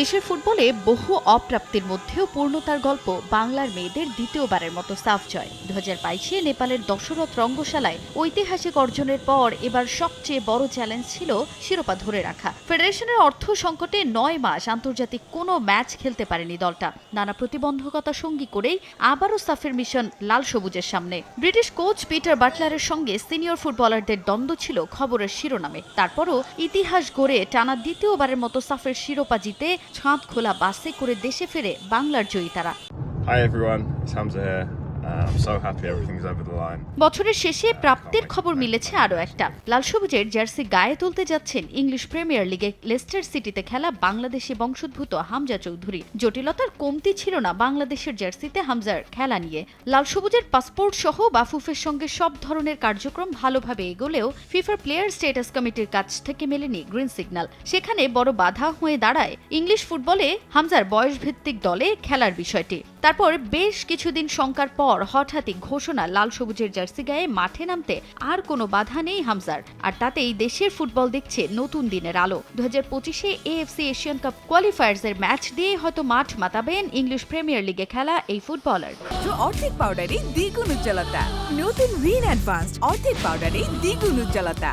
দেশের ফুটবলে বহু অপ্রাপ্তির মধ্যেও পূর্ণতার গল্প বাংলার মেয়েদের দ্বিতীয়বারের মতো সাফ জয়। দু হাজার বাইশে নেপালের দশরথ রঙ্গশালায় ঐতিহাসিক অর্জনের পর এবার সবচেয়ে বড় চ্যালেঞ্জ ছিল শিরোপা ধরে রাখা। ফেডারেশনের অর্থ সংকটে নয় মাস আন্তর্জাতিক কোনো ম্যাচ খেলতে পারেনি দলটা। নানা প্রতিবন্ধকতা সঙ্গী করেই আবারও সাফের মিশন লাল সবুজের সামনে। ব্রিটিশ কোচ পিটার বাটলারের সঙ্গে সিনিয়র ফুটবলারদের দ্বন্দ্ব ছিল খবরের শিরোনামে। তারপরও ইতিহাস গড়ে টানা দ্বিতীয়বারের মতো সাফের শিরোপা জিতে ছাঁদ খোলা বাসে করে দেশে ফেরে বাংলার জয়ী তারা Hi everyone, it's Hamza here. বছরের শেষে প্রাপ্তির খবর মিলেছে আরও একটা। লাল সবুজের জার্সি গায়ে তুলতে যাচ্ছেন ইংলিশ প্রিমিয়ার লিগে লেস্টার সিটিতে খেলা বাংলাদেশি বংশোদ্ভূত হামজা চৌধুরী। জটিলতার কমতি ছিল না বাংলাদেশের জার্সিতে হামজার খেলা নিয়ে। লাল সবুজের পাসপোর্ট সহ বাফুফের সঙ্গে সব ধরনের কার্যক্রম ভালোভাবে এগোলেও ফিফার প্লেয়ার স্টেটাস কমিটির কাছ থেকে মেলেনি গ্রিন সিগন্যাল সেখানে বড় বাধা হয়ে দাঁড়ায় ইংলিশ ফুটবলে হামজার বয়সভিত্তিক দলে খেলার বিষয়টি। তারপর বেশ কিছুদিন শঙ্কার পর হঠাৎই ঘোষণা, লাল সবুজের জার্সি গায়ে মাঠে নামতে আর কোনো বাধা নেই হামজার। আর তাতেই দেশের ফুটবল দেখছে নতুন দিনের আলো। দু হাজার পঁচিশে এএফসি এশিয়ান কাপ কোয়ালিফায়ার্সের ম্যাচ দিয়ে হয়তো মাঠ মাতাবেন ইংলিশ প্রিমিয়ার লিগে খেলা এই ফুটবলার। অর্ধেক পাউডারে দ্বিগুণ উজ্জ্বলতা। নতুন রিন অ্যাডভান্সড অর্ধেক পাউডারে দ্বিগুণ উজ্জ্বলতা।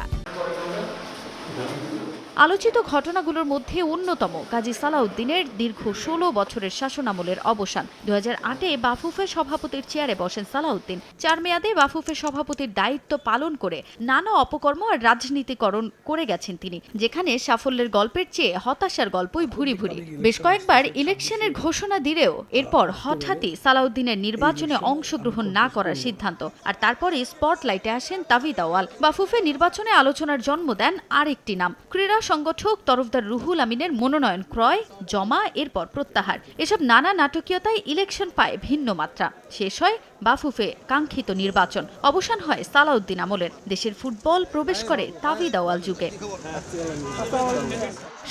আলোচিত ঘটনাগুলোর মধ্যে অন্যতম কাজী সালাউদ্দিনের দীর্ঘ ষোলো বছরের শাসনামলের অবসান। দু হাজার আটে বাফুফের সভাপতির চেয়ারে বসেন সালাউদ্দিন। চার মেয়াদে বাফুফের সভাপতির দায়িত্ব পালন করে নানা অপকর্ম আর রাজনীতিকরণ করে গেছেন তিনি, যেখানে সাফল্যের গল্পের চেয়ে হতাশার গল্পই ভুরি ভুরি। বেশ কয়েকবার ইলেকশনের ঘোষণা দিলেও এরপর হঠাৎই সালাউদ্দিনের নির্বাচনে অংশগ্রহণ না করার সিদ্ধান্ত। আর তারপরে স্পটলাইটে আসেন তাভিদ আওয়াল বাফুফে নির্বাচনে আলোচনার জন্ম দেন আরেকটি নাম, ক্রীড়া সংগঠক তরফদার রুহুল আমিনের মনোনয়ন ক্রয়, জমা, এরপর প্রত্যাহার। এসব নানা নাটকীয়তায় ইলেকশন পায় ভিন্ন মাত্রা। শেষ হয় বাফুফে কাঙ্ক্ষিত নির্বাচন। অবসান হয় সালাউদ্দিন আমলের। দেশের ফুটবল প্রবেশ করে তাভিদ আওয়াল যুগে।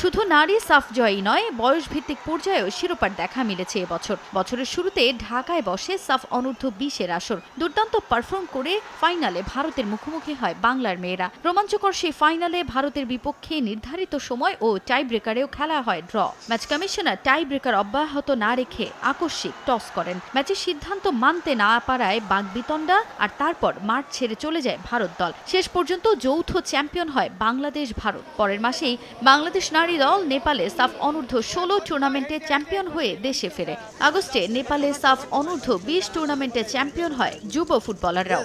শুধু নারী সাফ জয়ই নয়, বয়সভিত্তিক পর্যায়েও শিরোপার দেখা মিলেছে এবছর। বছরের শুরুতে ঢাকায় বসে সাফ অনূর্ধ্ব বিশের আসর। দুর্দান্ত পারফর্ম করে ফাইনালে ভারতের মুখোমুখি হয় বাংলার মেয়েরা। রোমাঞ্চকর সেই ফাইনালে ভারতের বিপক্ষে নির্ধারিত সময় ও টাই ব্রেকারেও খেলা হয় draw. Match commissioner tie breaker অব্যাহত না রেখে আকস্মিক টস করেন। ম্যাচের সিদ্ধান্ত মানতে না পারায় বাগবিতণ্ডা আর তারপর মাঠ ছেড়ে চলে যায় ভারত দল। শেষ পর্যন্ত যৌথ চ্যাম্পিয়ন হয় বাংলাদেশ ভারত। পরের মাসেই বাংলাদেশ নারী দল নেপালে সাফ অনূর্ধ্ব ষোলো টুর্নামেন্টে চ্যাম্পিয়ন হয়ে দেশে ফেরে। আগস্টে নেপালে সাফ অনূর্ধ্ব বিশ টুর্নামেন্টে চ্যাম্পিয়ন হয় যুব ফুটবলাররাও।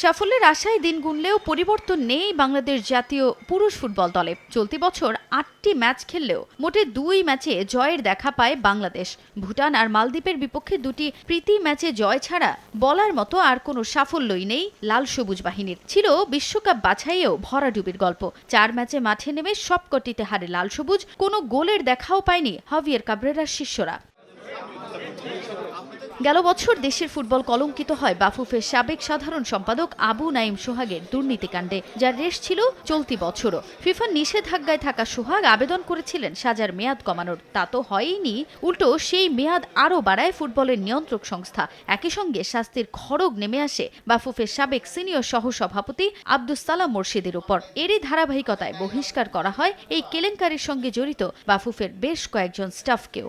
সাফল্যের আশায় দিন গুনলেও পরিবর্তন নেই বাংলাদেশ জাতীয় পুরুষ ফুটবল দলে। চলতি বছর আটটি ম্যাচ খেললেও মোটে দুই ম্যাচে জয়ের দেখা পায় বাংলাদেশ। ভুটান আর মালদ্বীপের বিপক্ষে দুটি প্রীতি ম্যাচে জয় ছাড়া বলার মতো আর কোনো সাফল্যই নেই লাল সবুজ বাহিনীর। ছিল বিশ্বকাপ বাছাইয়েও ভরাডুবির গল্প। চার ম্যাচে মাঠে নেমে সবকটিতে হারে লাল সবুজ, কোনো গোলের দেখাও পায়নি হাভিয়ার কাবরেরার শিষ্যরা। গেল বছর দেশের ফুটবল কলঙ্কিত হয় বাফুফের সাবেক সাধারণ সম্পাদক আবু নাইম সোহাগের দুর্নীতিকাণ্ডে, যার রেশ ছিল চলতি বছরও। ফিফার নিষেধাজ্ঞায় থাকা সোহাগ আবেদন করেছিলেন সাজার মেয়াদ কমানোর। তা তো হয়ইনি। উল্টো, সেই মেয়াদ আরও বাড়ায় ফুটবলের নিয়ন্ত্রক সংস্থা। একই সঙ্গে শাস্তির খড়গ নেমে আসে বাফুফের সাবেক সিনিয়র সহসভাপতি আব্দুস সালাম মুর্শিদের উপর এরই ধারাবাহিকতায় বহিষ্কার করা হয় এই কেলেঙ্কারির সঙ্গে জড়িত বাফুফের বেশ কয়েকজন স্টাফকেও।